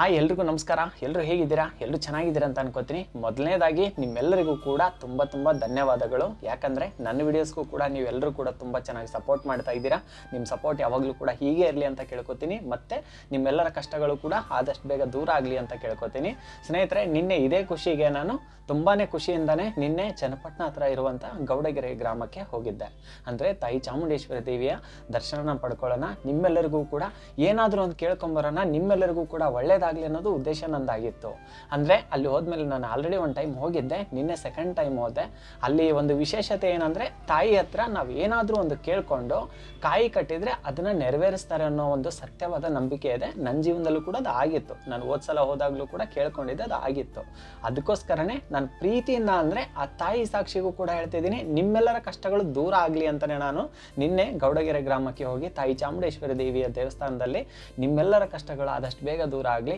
Hi, ಎಲ್ರಿಗೂ ನಮಸ್ಕಾರ. ಎಲ್ಲರೂ ಹೇಗಿದ್ದೀರಾ? ಎಲ್ಲರೂ ಚೆನ್ನಾಗಿದ್ದೀರಾ ಅಂತ ಅನ್ಕೋತೀನಿ. ಮೊದಲನೇದಾಗಿ ನಿಮ್ಮೆಲ್ಲರಿಗೂ ಕೂಡ ತುಂಬ ತುಂಬ ಧನ್ಯವಾದಗಳು. ಯಾಕಂದರೆ ನನ್ನ ವಿಡಿಯೋಸ್ಗೂ ಕೂಡ ನೀವೆಲ್ಲರೂ ಕೂಡ ತುಂಬ ಚೆನ್ನಾಗಿ ಸಪೋರ್ಟ್ ಮಾಡ್ತಾ ಇದ್ದೀರಾ. ನಿಮ್ಮ ಸಪೋರ್ಟ್ ಯಾವಾಗಲೂ ಕೂಡ ಹೀಗೆ ಇರಲಿ ಅಂತ ಕೇಳ್ಕೊತೀನಿ. ಮತ್ತು ನಿಮ್ಮೆಲ್ಲರ ಕಷ್ಟಗಳು ಕೂಡ ಆದಷ್ಟು ಬೇಗ ದೂರ ಆಗಲಿ ಅಂತ ಕೇಳ್ಕೊತೀನಿ. ಸ್ನೇಹಿತರೆ, ನಿನ್ನೆ ಇದೇ ಖುಷಿಗೆ ನಾನು ತುಂಬಾ ಖುಷಿಯಿಂದನೇ ನಿನ್ನೆ ಚನ್ನಪಟ್ಟಣ ಹತ್ರ ಇರುವಂಥ ಗೌಡಗೆರೆ ಗ್ರಾಮಕ್ಕೆ ಹೋಗಿದ್ದೆ. ಅಂದರೆ ತಾಯಿ ಚಾಮುಂಡೇಶ್ವರಿ ದೇವಿಯ ದರ್ಶನ ಪಡ್ಕೊಳ್ಳೋಣ. ನಿಮ್ಮೆಲ್ಲರಿಗೂ ಕೂಡ ಏನಾದರೂ ಒಂದು ಕೇಳ್ಕೊಂಬರೋಣ ನಿಮ್ಮೆಲ್ಲರಿಗೂ ಕೂಡ ಒಳ್ಳೇದಾಗಲಿ ಅನ್ನೋದು ಉದ್ದೇಶ ನಂದಾಗಿತ್ತು. ಅಂದರೆ ಅಲ್ಲಿ ಹೋದ್ಮೇಲೆ ನಾನು ಆಲ್ರೆಡಿ ಒಂದು ಟೈಮ್ ಹೋಗಿದ್ದೆ, ನಿನ್ನೆ ಸೆಕೆಂಡ್ ಟೈಮ್ ಹೋದೆ. ಅಲ್ಲಿ ಒಂದು ವಿಶೇಷತೆ ಏನಂದರೆ ತಾಯಿ ಹತ್ರ ನಾವು ಏನಾದರೂ ಒಂದು ಕೇಳಿಕೊಂಡು ಕಾಯಿ ಕಟ್ಟಿದರೆ ಅದನ್ನು ನೆರವೇರಿಸ್ತಾರೆ ಅನ್ನೋ ಒಂದು ಸತ್ಯವಾದ ನಂಬಿಕೆ ಇದೆ. ನನ್ನ ಜೀವನದಲ್ಲೂ ಕೂಡ ಅದು ಆಗಿತ್ತು. ನಾನು ಸಲ ಹೋದಾಗಲೂ ಕೂಡ ಕೇಳ್ಕೊಂಡಿದ್ದೆ, ಅದು ಆಗಿತ್ತು. ಅದಕ್ಕೋಸ್ಕರನೇ ನಾನು ಪ್ರೀತಿಯಿಂದ ಅಂದರೆ ಆ ತಾಯಿ ಸಾಕ್ಷಿಗೂ ಕೂಡ ಹೇಳ್ತಿದ್ದೀನಿ, ನಿಮ್ಮೆಲ್ಲರ ಕಷ್ಟಗಳು ದೂರ ಆಗಲಿ ಅಂತಲೇ ನಾನು ನಿನ್ನೆ ಗೌಡಗೆರೆ ಗ್ರಾಮಕ್ಕೆ ಹೋಗಿ ತಾಯಿ ಚಾಮುಂಡೇಶ್ವರಿ ದೇವಿಯ ದೇವಸ್ಥಾನದಲ್ಲಿ ನಿಮ್ಮೆಲ್ಲರ ಕಷ್ಟಗಳು ಆದಷ್ಟು ಬೇಗ ದೂರ ಆಗಲಿ.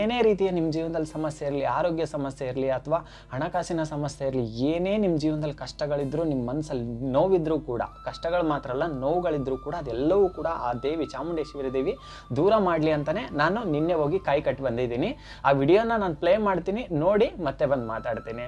ಏನೇ ರೀತಿಯ ನಿಮ್ಮ ಜೀವನದಲ್ಲಿ ಸಮಸ್ಯೆ ಇರಲಿ, ಆರೋಗ್ಯ ಸಮಸ್ಯೆ ಇರಲಿ ಅಥವಾ ಹಣಕಾಸಿನ ಸಮಸ್ಯೆ ಇರಲಿ, ಏನೇ ನಿಮ್ಮ ಜೀವನದಲ್ಲಿ ಕಷ್ಟಗಳಿದ್ದರೂ ನಿಮ್ಮ ಮನಸ್ಸಲ್ಲಿ ನೋವಿದ್ರೂ ಕೂಡ, ಕಷ್ಟಗಳು ಮಾತ್ರ ಅಲ್ಲ, ನೋವುಗಳಿದ್ರೂ ಕೂಡ, ಅದೆಲ್ಲವೂ ಕೂಡ ಆ ದೇವಿ ಚಾಮುಂಡೇಶ್ವರಿ ದೇವಿ ದೂರ ಮಾಡಲಿ ಅಂತಲೇ ನಾನು ನಿನ್ನೆ ಹೋಗಿ ಕೈ ಕಟ್ಟಿ ಬಂದಿದ್ದೀನಿ. ಆ ವಿಡಿಯೋನ ನಾನು ಪ್ಲೇ ಮಾಡ್ತೀನಿ, ನೋಡಿ ಮತ್ತೆ ಬಂದು ಮಾತಾಡ್ತೀನಿ.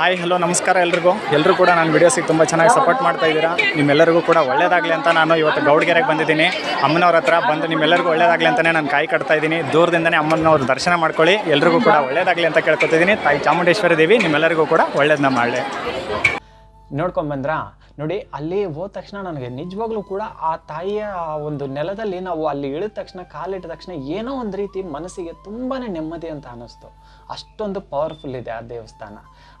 ಹಾಯ್ ಹಲೋ ನಮಸ್ಕಾರ ಎಲ್ರಿಗೂ. ಎಲ್ಲರೂ ಕೂಡ ನಾನು ವಿಡಿಯೋಸಿಗೆ ತುಂಬ ಚೆನ್ನಾಗಿ ಸಪೋರ್ಟ್ ಮಾಡ್ತಾ ಇದ್ದೀರಾ? ನಿಮ್ಮೆಲ್ಲರಿಗೂ ಕೂಡ ಒಳ್ಳೇದಾಗಲಿ ಅಂತ ನಾನು ಇವತ್ತು ಗೌಡ್ಗೆರೆಗೆ ಬಂದಿದ್ದೀನಿ. ಅಮ್ಮನವ್ರ ಹತ್ರ ಬಂದು ನಿಮ್ಮೆಲ್ಲರಿಗೂ ಒಳ್ಳೇದಾಗಲಿ ಅಂತಲೇ ನಾನು ಕಾಯಿ ಕಟ್ತಾ ಇದ್ದೀನಿ. ದೂರದಿಂದನೇ ಅಮ್ಮನವ್ರ ದರ್ಶನ ಮಾಡ್ಕೊಳ್ಳಿ. ಎಲ್ರಿಗೂ ಕೂಡ ಒಳ್ಳೇದಾಗಲಿ ಅಂತ ಕೇಳ್ಕೊತಿದ್ದೀನಿ. ತಾಯಿ ಚಾಮುಂಡೇಶ್ವರಿ ದೇವಿ, ನಿಮ್ಮೆಲ್ಲರಿಗೂ ಕೂಡ ಒಳ್ಳೇದನ್ನ ಮಾಡಲಿ. ನೋಡ್ಕೊಂಬಂದ್ರಾ ನೋಡಿ, ಅಲ್ಲಿ ಹೋದ ತಕ್ಷಣ ನನಗೆ ನಿಜವಾಗ್ಲೂ ಕೂಡ ಆ ತಾಯಿಯ ಆ ಒಂದು ನೆಲದಲ್ಲಿ ನಾವು ಅಲ್ಲಿ ಇಳಿದ ತಕ್ಷಣ, ಕಾಲಿಟ್ಟ ತಕ್ಷಣ ಏನೋ ಒಂದು ರೀತಿ ಮನಸ್ಸಿಗೆ ತುಂಬಾ ನೆಮ್ಮದಿ ಅಂತ ಅನ್ನಿಸ್ತು. ಅಷ್ಟೊಂದು ಪವರ್ಫುಲ್ ಇದೆ ಆ ದೇವಸ್ಥಾನ.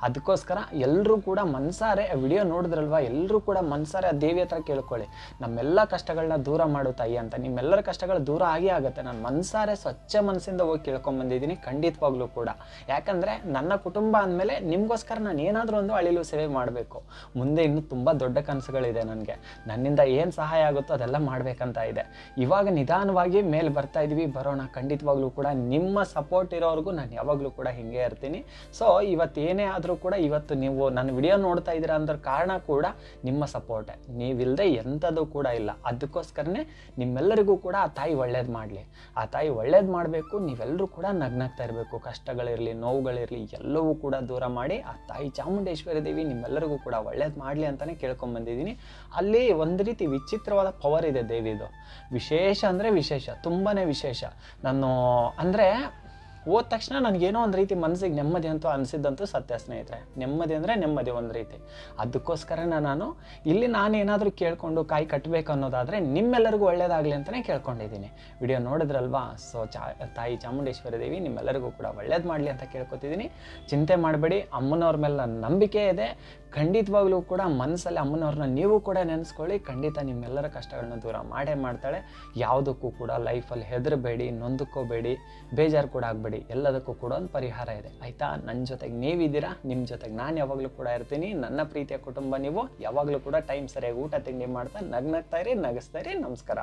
ಅದಕ್ಕೋಸ್ಕರ ಎಲ್ಲರೂ ಕೂಡ ಮನ್ಸಾರೆ ವಿಡಿಯೋ ನೋಡಿದ್ರಲ್ವಾ? ಎಲ್ಲರೂ ಕೂಡ ಮನ್ಸಾರೆ ಆ ದೇವಿ ಹತ್ರ ಕೇಳ್ಕೊಳ್ಳಿ. ನಮ್ಮೆಲ್ಲ ಕಷ್ಟಗಳನ್ನ ದೂರ ಮಾಡು ತಾಯಿ ಅಂತ. ನಿಮ್ಮೆಲ್ಲರ ಕಷ್ಟಗಳು ದೂರ ಆಗೇ ಆಗುತ್ತೆ. ನಾನು ಮನ್ಸಾರೆ ಸ್ವಚ್ಛ ಮನಸ್ಸಿಂದ ಹೋಗಿ ಕೇಳ್ಕೊಂಬಂದಿದ್ದೀನಿ ಖಂಡಿತವಾಗ್ಲೂ ಕೂಡ. ಯಾಕಂದರೆ ನನ್ನ ಕುಟುಂಬ ಅಂದಮೇಲೆ ನಿಮಗೋಸ್ಕರ ನಾನು ಏನಾದರೂ ಒಂದು ಅಳಿಲು ಸೇವೆ ಮಾಡಬೇಕು. ಮುಂದೆ ಇನ್ನೂ ತುಂಬ ದೊಡ್ಡ ಕನಸುಗಳಿದೆ ನನಗೆ. ನನ್ನಿಂದ ಏನು ಸಹಾಯ ಆಗುತ್ತೋ ಅದೆಲ್ಲ ಮಾಡಬೇಕಂತ ಇದೆ. ಇವಾಗ ನಿಧಾನವಾಗಿ ಮೇಲೆ ಬರ್ತಾ ಇದ್ದೀವಿ ಬರೋಣ, ಖಂಡಿತವಾಗ್ಲೂ ಕೂಡ ನಿಮ್ಮ ಸಪೋರ್ಟ್ ಇರೋವರೆಗೂ ನಾನು ಯಾವಾಗಲೂ ಕೂಡ ಹಿಂಗೆ ಇರ್ತೀನಿ. ಸೊ ಏನೇ ಆದರೂ ಕೂಡ ಇವತ್ತು ನೀವು ನನ್ನ ವಿಡಿಯೋ ನೋಡ್ತಾ ಇದ್ದೀರಾ ಅಂದ್ರೆ ಕಾರಣ ಕೂಡ ನಿಮ್ಮ ಸಪೋರ್ಟೇ ನೀವಿಲ್ಲದೆ ಎಂಥದ್ದು ಕೂಡ ಇಲ್ಲ. ಅದಕ್ಕೋಸ್ಕರನೇ ನಿಮ್ಮೆಲ್ಲರಿಗೂ ಕೂಡ ಆ ತಾಯಿ ಒಳ್ಳೇದು ಮಾಡಲಿ. ಆ ತಾಯಿ ಒಳ್ಳೇದು ಮಾಡಬೇಕು. ನೀವೆಲ್ಲರೂ ಕೂಡ ನಗ್ನಗ್ತಾ ಇರಬೇಕು. ಕಷ್ಟಗಳಿರಲಿ, ನೋವುಗಳಿರಲಿ ಎಲ್ಲವೂ ಕೂಡ ದೂರ ಮಾಡಿ ಆ ತಾಯಿ ಚಾಮುಂಡೇಶ್ವರಿ ದೇವಿ ನಿಮ್ಮೆಲ್ಲರಿಗೂ ಕೂಡ ಒಳ್ಳೇದು ಮಾಡಲಿ ಅಂತಲೇ ಕೇಳ್ಕೊಂಬಂದಿದ್ದೀನಿ ಅಲ್ಲಿ ಒಂದು ರೀತಿ ವಿಚಿತ್ರವಾದ ಪವರ್ ಇದೆ ದೇವಿದು. ವಿಶೇಷ ಅಂದರೆ ವಿಶೇಷ ತುಂಬಾ ವಿಶೇಷ. ನಾನು ಅಂದರೆ ಹೋದ ತಕ್ಷಣ ನನಗೇನೋ ಒಂದು ರೀತಿ ಮನಸ್ಸಿಗೆ ನೆಮ್ಮದಿ ಅಂತೂ ಅನಿಸಿದ್ದಂತೂ ಸತ್ಯ ಸ್ನೇಹಿತರೆ. ನೆಮ್ಮದಿ ಅಂದರೆ ನೆಮ್ಮದಿ ಒಂದು ರೀತಿ. ಅದಕ್ಕೋಸ್ಕರನೇ ನಾನು ಇಲ್ಲಿ ನಾನು ಕೇಳಿಕೊಂಡು ಕೇಳ್ಕೊಂಡು ಕಾಯಿ ಕಟ್ಟಬೇಕು ಅನ್ನೋದಾದರೆ ನಿಮ್ಮೆಲ್ಲರಿಗೂ ಒಳ್ಳೇದಾಗಲಿ ಅಂತಲೇ ಕೇಳ್ಕೊಂಡಿದ್ದೀನಿ. ವಿಡಿಯೋ ನೋಡಿದ್ರಲ್ವಾ? ಸೊ ಚಾ, ತಾಯಿ ಚಾಮುಂಡೇಶ್ವರಿ ದೇವಿ ನಿಮ್ಮೆಲ್ಲರಿಗೂ ಕೂಡ ಒಳ್ಳೇದು ಮಾಡಲಿ ಅಂತ ಕೇಳ್ಕೊತಿದ್ದೀನಿ. ಚಿಂತೆ ಮಾಡಬೇಡಿ, ಅಮ್ಮನವ್ರ ಮೇಲೆ ನನ್ನ ನಂಬಿಕೆ ಇದೆ. ಖಂಡಿತವಾಗ್ಲೂ ಕೂಡ ಮನಸ್ಸಲ್ಲಿ ಅಮ್ಮನವ್ರನ್ನ ನೀವು ಕೂಡ ನೆನೆಸ್ಕೊಳ್ಳಿ. ಖಂಡಿತ ನಿಮ್ಮೆಲ್ಲರ ಕಷ್ಟಗಳನ್ನ ದೂರ ಮಾಡೇ ಮಾಡ್ತಾಳೆ. ಯಾವುದಕ್ಕೂ ಕೂಡ ಲೈಫಲ್ಲಿ ಹೆದರಬೇಡಿ, ನೊಂದುಕೋಬೇಡಿ, ಬೇಜಾರು ಕೂಡ ಆಗಬೇಡಿ. ಎಲ್ಲದಕ್ಕೂ ಕೂಡ ಒಂದು ಪರಿಹಾರ ಇದೆ. ಆಯ್ತಾ? ನನ್ನ ಜೊತೆಗೆ ನೀವಿದ್ದೀರಾ? ನಿಮ್ಮ ಜೊತೆಗೆ ನಾನು ಯಾವಾಗಲೂ ಕೂಡ ಇರ್ತೀನಿ. ನನ್ನ ಪ್ರೀತಿಯ ಕುಟುಂಬ ನೀವು. ಯಾವಾಗಲೂ ಕೂಡ ಟೈಮ್ ಸರಿಯಾಗಿ ಊಟ, ತಿಂಡಿ ಮಾಡ್ತಾ ನಗ್ನಗ್ತಾ ಇರಿ, ನಗಿಸ್ತಾ ಇರಿ. ನಮಸ್ಕಾರ.